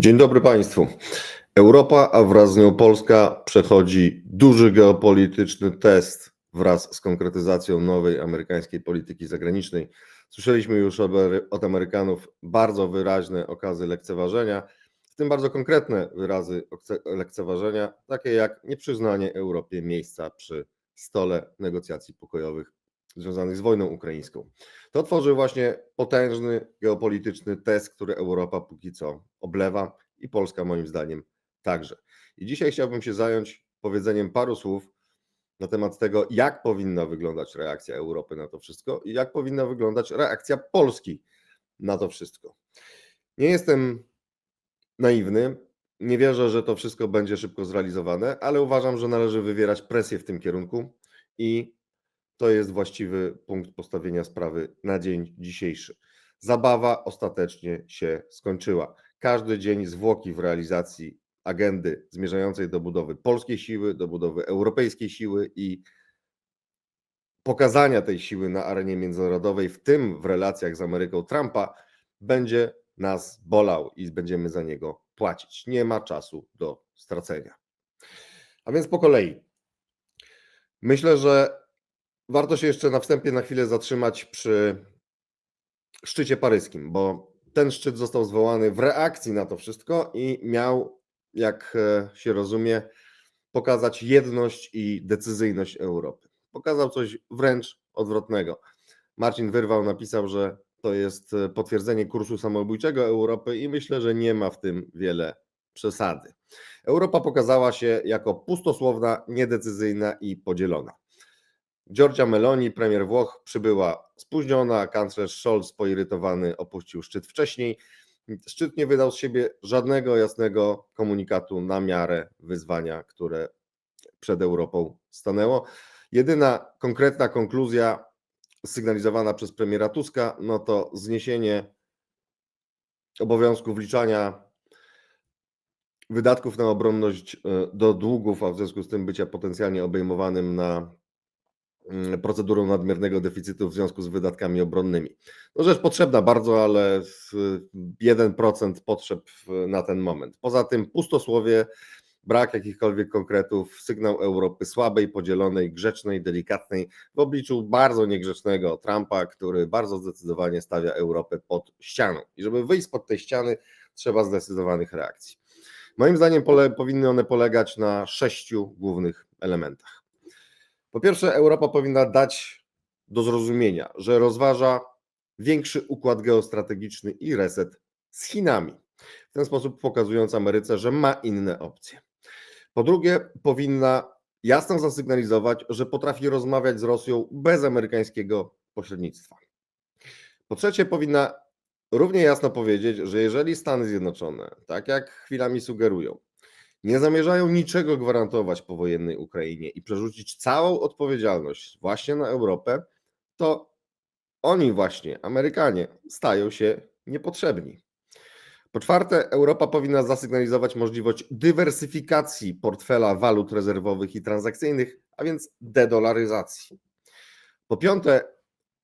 Dzień dobry Państwu. Europa, a wraz z nią Polska przechodzi duży geopolityczny test wraz z konkretyzacją nowej amerykańskiej polityki zagranicznej. Słyszeliśmy już od Amery- od Amerykanów bardzo wyraźne okazy lekceważenia, w tym bardzo konkretne wyrazy lekceważenia, takie jak nieprzyznanie Europie miejsca przy stole negocjacji pokojowych związanych z wojną ukraińską. To tworzy właśnie potężny geopolityczny test, który Europa póki co oblewa i Polska moim zdaniem także. I dzisiaj chciałbym się zająć powiedzeniem paru słów na temat tego, jak powinna wyglądać reakcja Europy na to wszystko i jak powinna wyglądać reakcja Polski na to wszystko. Nie jestem naiwny, nie wierzę, że to wszystko będzie szybko zrealizowane, ale uważam, że należy wywierać presję w tym kierunku i to jest właściwy punkt postawienia sprawy na dzień dzisiejszy. Zabawa ostatecznie się skończyła. Każdy dzień zwłoki w realizacji agendy zmierzającej do budowy polskiej siły, do budowy europejskiej siły i pokazania tej siły na arenie międzynarodowej, w tym w relacjach z Ameryką Trumpa, będzie nas bolał i będziemy za niego płacić. Nie ma czasu do stracenia. A więc po kolei. Myślę, że warto się jeszcze na wstępie na chwilę zatrzymać przy szczycie paryskim, bo ten szczyt został zwołany w reakcji na to wszystko i miał, jak e, się rozumie, pokazać jedność i decyzyjność Europy. Pokazał coś wręcz odwrotnego. Marcin Wyrwał napisał, że to jest e, potwierdzenie kursu samobójczego Europy i myślę, że nie ma w tym wiele przesady. Europa pokazała się jako pustosłowna, niedecyzyjna i podzielona. Giorgia Meloni, premier Włoch, przybyła spóźniona, kanclerz Scholz poirytowany opuścił szczyt wcześniej. Szczyt nie wydał z siebie żadnego jasnego komunikatu na miarę wyzwania, które przed Europą stanęło. Jedyna konkretna konkluzja sygnalizowana przez premiera Tuska, no to zniesienie obowiązku wliczania wydatków na obronność e, do długów, a w związku z tym bycia potencjalnie obejmowanym na procedurą nadmiernego deficytu w związku z wydatkami obronnymi. No rzecz potrzebna bardzo, ale z 1% potrzeb na ten moment. Poza tym pustosłowie, brak jakichkolwiek konkretów, sygnał Europy słabej, podzielonej, grzecznej, delikatnej w obliczu bardzo niegrzecznego Trumpa, który bardzo zdecydowanie stawia Europę pod ścianą. I żeby wyjść spod tej ściany, trzeba zdecydowanych reakcji. Moim zdaniem pole, powinny one polegać na sześciu głównych elementach. Po pierwsze, Europa powinna dać do zrozumienia, że rozważa większy układ geostrategiczny i reset z Chinami. W ten sposób pokazując Ameryce, że ma inne opcje. Po drugie, powinna jasno zasygnalizować, że potrafi rozmawiać z Rosją bez amerykańskiego pośrednictwa. Po trzecie, powinna równie jasno powiedzieć, że jeżeli Stany Zjednoczone, tak jak chwilami sugerują, nie zamierzają niczego gwarantować powojennej Ukrainie i przerzucić całą odpowiedzialność właśnie na Europę, to oni właśnie, Amerykanie, stają się niepotrzebni. Po czwarte, Europa powinna zasygnalizować możliwość dywersyfikacji portfela walut rezerwowych i transakcyjnych, a więc dedolaryzacji. Po piąte,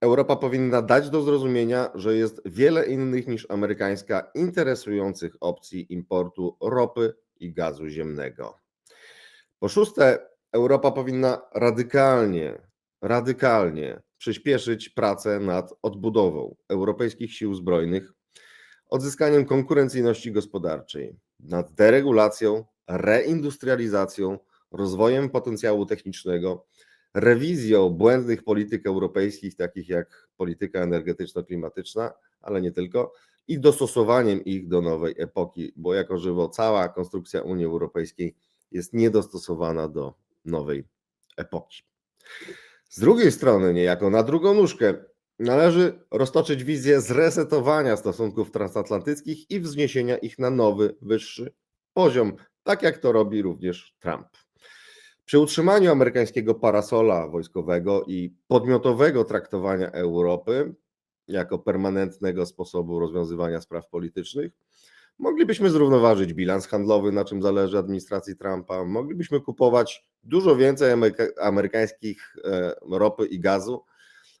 Europa powinna dać do zrozumienia, że jest wiele innych niż amerykańska interesujących opcji importu ropy i gazu ziemnego. Po szóste, Europa powinna radykalnie, radykalnie przyspieszyć pracę nad odbudową europejskich sił zbrojnych, odzyskaniem konkurencyjności gospodarczej, nad deregulacją, reindustrializacją, rozwojem potencjału technicznego, rewizją błędnych polityk europejskich, takich jak polityka energetyczno-klimatyczna, ale nie tylko, i dostosowaniem ich do nowej epoki, bo jako żywo cała konstrukcja Unii Europejskiej jest niedostosowana do nowej epoki. Z drugiej strony, niejako na drugą nóżkę, należy roztoczyć wizję zresetowania stosunków transatlantyckich i wzniesienia ich na nowy, wyższy poziom, tak jak to robi również Trump. Przy utrzymaniu amerykańskiego parasola wojskowego i podmiotowego traktowania Europy jako permanentnego sposobu rozwiązywania spraw politycznych, moglibyśmy zrównoważyć bilans handlowy, na czym zależy administracji Trumpa, moglibyśmy kupować dużo więcej ameryka- amerykańskich e, ropy i gazu,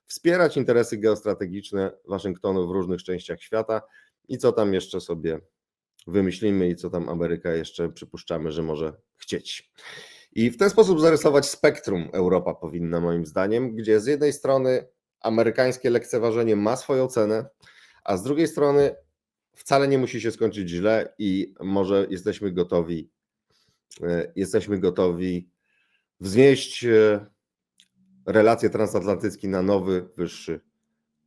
wspierać interesy geostrategiczne Waszyngtonu w różnych częściach świata. I co tam jeszcze sobie wymyślimy i co tam Ameryka jeszcze przypuszczamy, że może chcieć. I w ten sposób zarysować spektrum Europa powinna moim zdaniem, gdzie z jednej strony amerykańskie lekceważenie ma swoją cenę, a z drugiej strony wcale nie musi się skończyć źle i może jesteśmy gotowi, e, jesteśmy gotowi wznieść e, relacje transatlantyckie na nowy, wyższy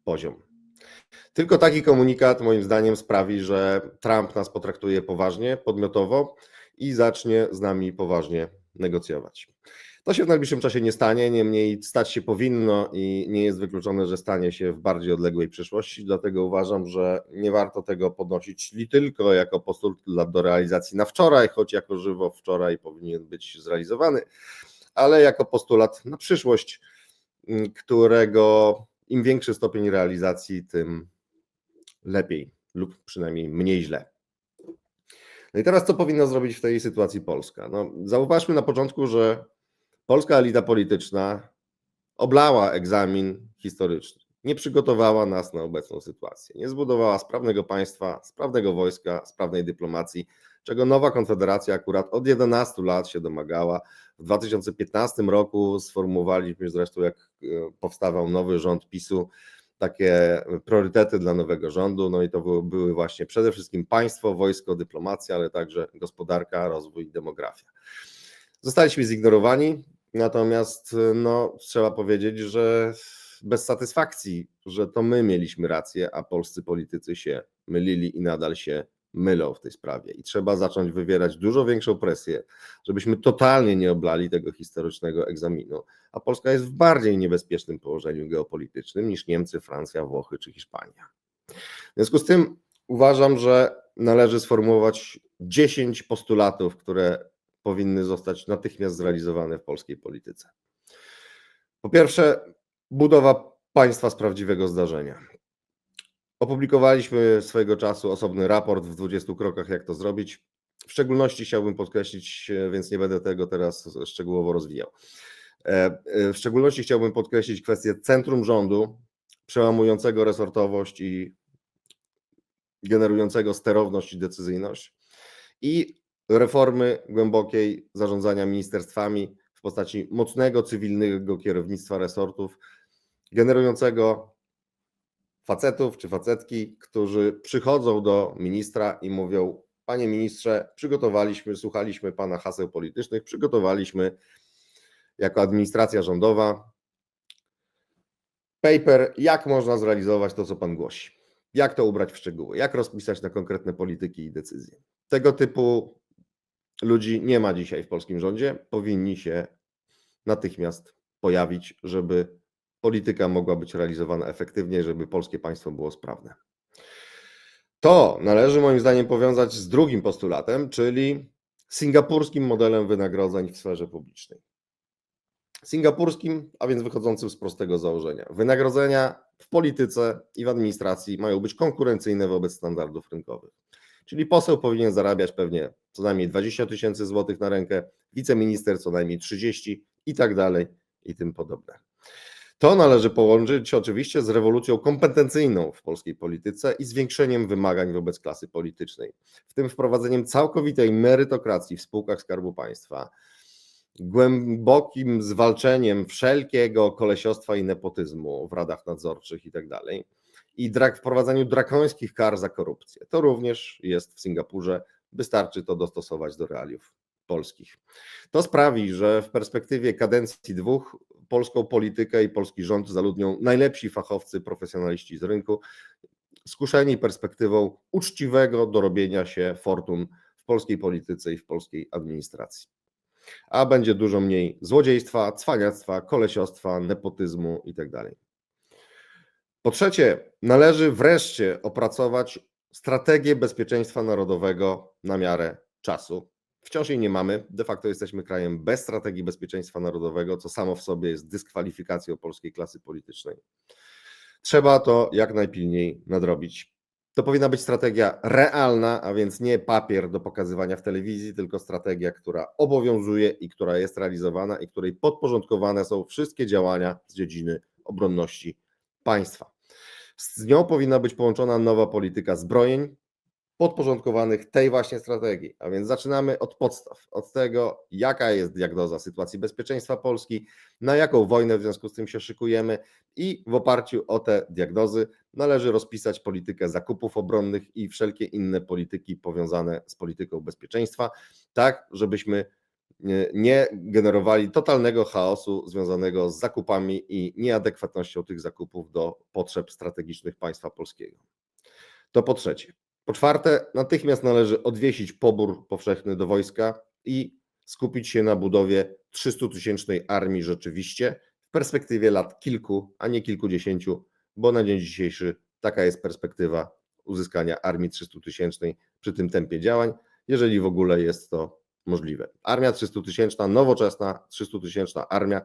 poziom. Tylko taki komunikat, moim zdaniem, sprawi, że Trump nas potraktuje poważnie, podmiotowo i zacznie z nami poważnie negocjować. To się w najbliższym czasie nie stanie, niemniej stać się powinno i nie jest wykluczone, że stanie się w bardziej odległej przyszłości. Dlatego uważam, że nie warto tego podnosić li tylko jako postulat do realizacji na wczoraj, choć jako żywo wczoraj powinien być zrealizowany, ale jako postulat na przyszłość, którego im większy stopień realizacji, tym lepiej lub przynajmniej mniej źle. No i teraz co powinna zrobić w tej sytuacji Polska? No, zauważmy na początku, że polska elita polityczna oblała egzamin historyczny. Nie przygotowała nas na obecną sytuację. Nie zbudowała sprawnego państwa, sprawnego wojska, sprawnej dyplomacji, czego nowa Konfederacja akurat od 11 lat się domagała. W 2015 roku sformułowaliśmy zresztą, jak e, powstawał nowy rząd PiSu, takie priorytety dla nowego rządu. No i to były, były właśnie przede wszystkim państwo, wojsko, dyplomacja, ale także gospodarka, rozwój i demografia. Zostaliśmy zignorowani, natomiast no, trzeba powiedzieć, że bez satysfakcji, że to my mieliśmy rację, a polscy politycy się mylili i nadal się mylą w tej sprawie. I trzeba zacząć wywierać dużo większą presję, żebyśmy totalnie nie oblali tego historycznego egzaminu. A Polska jest w bardziej niebezpiecznym położeniu geopolitycznym niż Niemcy, Francja, Włochy czy Hiszpania. W związku z tym uważam, że należy sformułować 10 postulatów, które powinny zostać natychmiast zrealizowane w polskiej polityce. Po pierwsze, budowa państwa z prawdziwego zdarzenia. Opublikowaliśmy swojego czasu osobny raport w 20 krokach, jak to zrobić. W szczególności chciałbym podkreślić, więc nie będę tego teraz szczegółowo rozwijał. E, e, w szczególności chciałbym podkreślić kwestię centrum rządu, przełamującego resortowość i generującego sterowność i decyzyjność i reformy głębokiej zarządzania ministerstwami w postaci mocnego cywilnego kierownictwa resortów, generującego facetów czy facetki, którzy przychodzą do ministra i mówią: Panie ministrze, przygotowaliśmy, słuchaliśmy pana haseł politycznych, przygotowaliśmy jako administracja rządowa paper, jak można zrealizować to, co pan głosi. Jak to ubrać w szczegóły, jak rozpisać na konkretne polityki i decyzje. Tego typu ludzi nie ma dzisiaj w polskim rządzie. Powinni się natychmiast pojawić, żeby polityka mogła być realizowana efektywnie, żeby polskie państwo było sprawne. To należy moim zdaniem powiązać z drugim postulatem, czyli singapurskim modelem wynagrodzeń w sferze publicznej. Singapurskim, a więc wychodzącym z prostego założenia. Wynagrodzenia w polityce i w administracji mają być konkurencyjne wobec standardów rynkowych. Czyli poseł powinien zarabiać pewnie co najmniej 20 tysięcy złotych na rękę, wiceminister co najmniej 30 i tak dalej i tym podobne. To należy połączyć oczywiście z rewolucją kompetencyjną w polskiej polityce i zwiększeniem wymagań wobec klasy politycznej, w tym wprowadzeniem całkowitej merytokracji w spółkach Skarbu Państwa, głębokim zwalczeniem wszelkiego kolesiostwa i nepotyzmu w radach nadzorczych itd. i tak wprowadzaniu drakońskich kar za korupcję. To również jest w Singapurze. Wystarczy to dostosować do realiów polskich. To sprawi, że w perspektywie kadencji dwóch polską politykę i polski rząd zaludnią najlepsi fachowcy, profesjonaliści z rynku, skuszeni perspektywą uczciwego dorobienia się fortun w polskiej polityce i w polskiej administracji. A będzie dużo mniej złodziejstwa, cwaniactwa, kolesiostwa, nepotyzmu itd. Tak po trzecie, należy wreszcie opracować strategię bezpieczeństwa narodowego na miarę czasu. Wciąż jej nie mamy. De facto jesteśmy krajem bez strategii bezpieczeństwa narodowego, co samo w sobie jest dyskwalifikacją polskiej klasy politycznej. Trzeba to jak najpilniej nadrobić. To powinna być strategia realna, a więc nie papier do pokazywania w telewizji, tylko strategia, która obowiązuje i która jest realizowana i której podporządkowane są wszystkie działania z dziedziny obronności państwa. Z nią powinna być połączona nowa polityka zbrojeń, podporządkowanych tej właśnie strategii. A więc zaczynamy od podstaw, od tego, jaka jest diagnoza sytuacji bezpieczeństwa Polski, na jaką wojnę w związku z tym się szykujemy i w oparciu o te diagnozy należy rozpisać politykę zakupów obronnych i wszelkie inne polityki powiązane z polityką bezpieczeństwa, tak żebyśmy nie- nie generowali totalnego chaosu związanego z zakupami i nieadekwatnością tych zakupów do potrzeb strategicznych państwa polskiego. To po trzecie. Po czwarte, natychmiast należy odwiesić pobór powszechny do wojska i skupić się na budowie 300-tysięcznej armii rzeczywiście w perspektywie lat kilku, a nie kilkudziesięciu, bo na dzień dzisiejszy taka jest perspektywa uzyskania armii 300-tysięcznej przy tym tempie działań, jeżeli w ogóle jest to możliwe. Armia 300-tysięczna, nowoczesna 300-tysięczna armia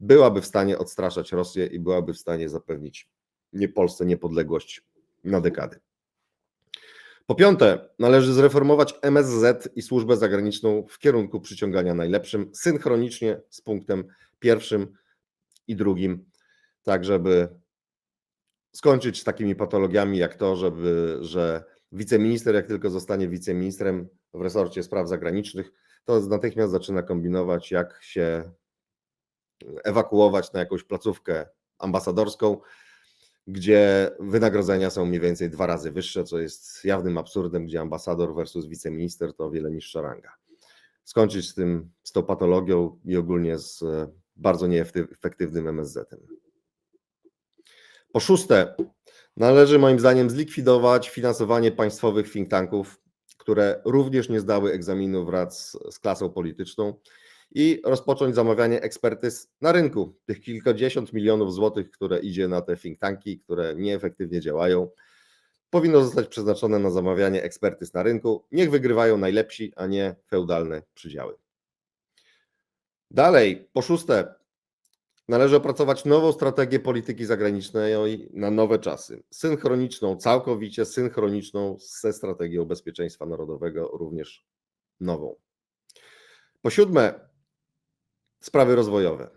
byłaby w stanie odstraszać Rosję i byłaby w stanie zapewnić nie Polsce niepodległość na dekady. Po piąte, należy zreformować MSZ i służbę zagraniczną w kierunku przyciągania najlepszym, synchronicznie z punktem pierwszym i drugim, tak żeby skończyć z takimi patologiami jak to, żeby, że wiceminister, jak tylko zostanie wiceministrem w resorcie spraw zagranicznych, to natychmiast zaczyna kombinować, jak się ewakuować na jakąś placówkę ambasadorską, gdzie wynagrodzenia są mniej więcej dwa razy wyższe, co jest jawnym absurdem, gdzie ambasador versus wiceminister to o wiele niższa ranga. Skończyć z tym, z tą patologią i ogólnie z e, bardzo nieefektywnym MSZ-em. Po szóste, należy moim zdaniem zlikwidować finansowanie państwowych think tanków, które również nie zdały egzaminu wraz z klasą polityczną i rozpocząć zamawianie ekspertyz na rynku. Tych kilkadziesiąt milionów złotych, które idzie na te think tanki, które nieefektywnie działają, powinno zostać przeznaczone na zamawianie ekspertyz na rynku. Niech wygrywają najlepsi, a nie feudalne przydziały. Dalej, po szóste, należy opracować nową strategię polityki zagranicznej na nowe czasy. Synchroniczną, całkowicie synchroniczną ze strategią bezpieczeństwa narodowego, również nową. Po siódme, sprawy rozwojowe.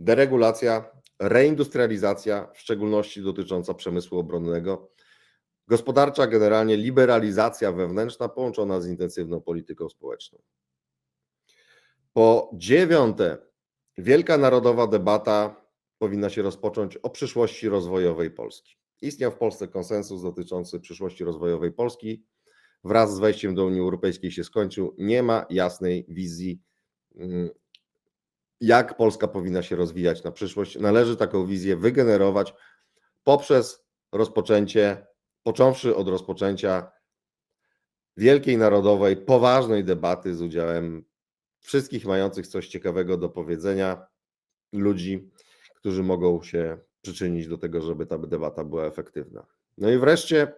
Deregulacja, reindustrializacja, w szczególności dotycząca przemysłu obronnego, gospodarcza, generalnie liberalizacja wewnętrzna połączona z intensywną polityką społeczną. Po dziewiąte, wielka narodowa debata powinna się rozpocząć o przyszłości rozwojowej Polski. Istniał w Polsce konsensus dotyczący przyszłości rozwojowej Polski. Wraz z wejściem do Unii Europejskiej się skończył. Nie ma jasnej wizji, mm, jak Polska powinna się rozwijać na przyszłość. Należy taką wizję wygenerować poprzez rozpoczęcie, począwszy od rozpoczęcia wielkiej narodowej, poważnej debaty z udziałem wszystkich mających coś ciekawego do powiedzenia ludzi, którzy mogą się przyczynić do tego, żeby ta debata była efektywna. No i wreszcie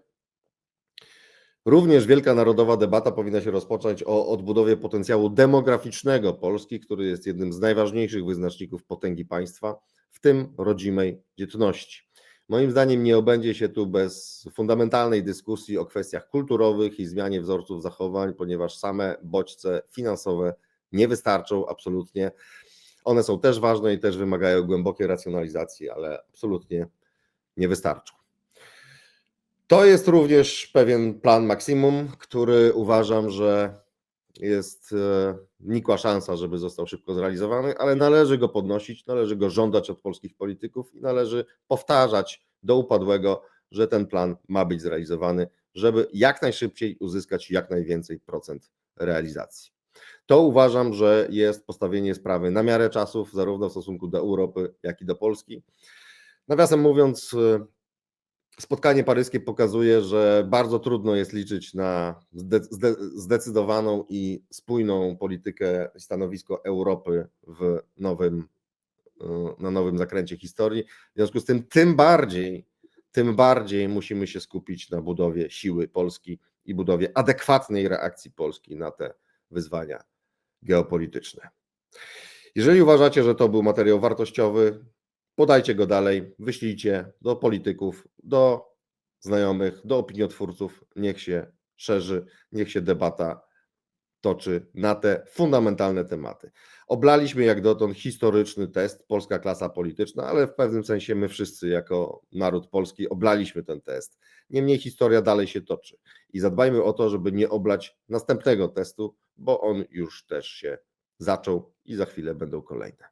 również wielka narodowa debata powinna się rozpocząć o odbudowie potencjału demograficznego Polski, który jest jednym z najważniejszych wyznaczników potęgi państwa, w tym rodzimej dzietności. Moim zdaniem nie obędzie się tu bez fundamentalnej dyskusji o kwestiach kulturowych i zmianie wzorców zachowań, ponieważ same bodźce finansowe nie wystarczą absolutnie. One są też ważne i też wymagają głębokiej racjonalizacji, ale absolutnie nie wystarczą. To jest również pewien plan maksimum, który uważam, że jest e, nikła szansa, żeby został szybko zrealizowany, ale należy go podnosić, należy go żądać od polskich polityków i należy powtarzać do upadłego, że ten plan ma być zrealizowany, żeby jak najszybciej uzyskać jak najwięcej procent realizacji. To uważam, że jest postawienie sprawy na miarę czasów, zarówno w stosunku do Europy, jak i do Polski. Nawiasem mówiąc, e, spotkanie paryskie pokazuje, że bardzo trudno jest liczyć na zde- zde- zdecydowaną i spójną politykę i stanowisko Europy w nowym, e, na nowym zakręcie historii. W związku z tym, tym bardziej, tym bardziej musimy się skupić na budowie siły Polski i budowie adekwatnej reakcji Polski na te wyzwania geopolityczne. Jeżeli uważacie, że to był materiał wartościowy, podajcie go dalej, wyślijcie do polityków, do znajomych, do opiniotwórców, niech się szerzy, niech się debata toczy na te fundamentalne tematy. Oblaliśmy jak dotąd historyczny test, polska klasa polityczna, ale w pewnym sensie my wszyscy jako naród polski oblaliśmy ten test. Niemniej historia dalej się toczy i zadbajmy o to, żeby nie oblać następnego testu, bo on już też się zaczął i za chwilę będą kolejne.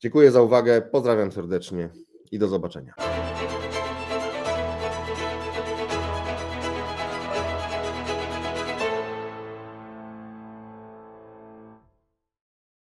Dziękuję za uwagę, pozdrawiam serdecznie i do zobaczenia.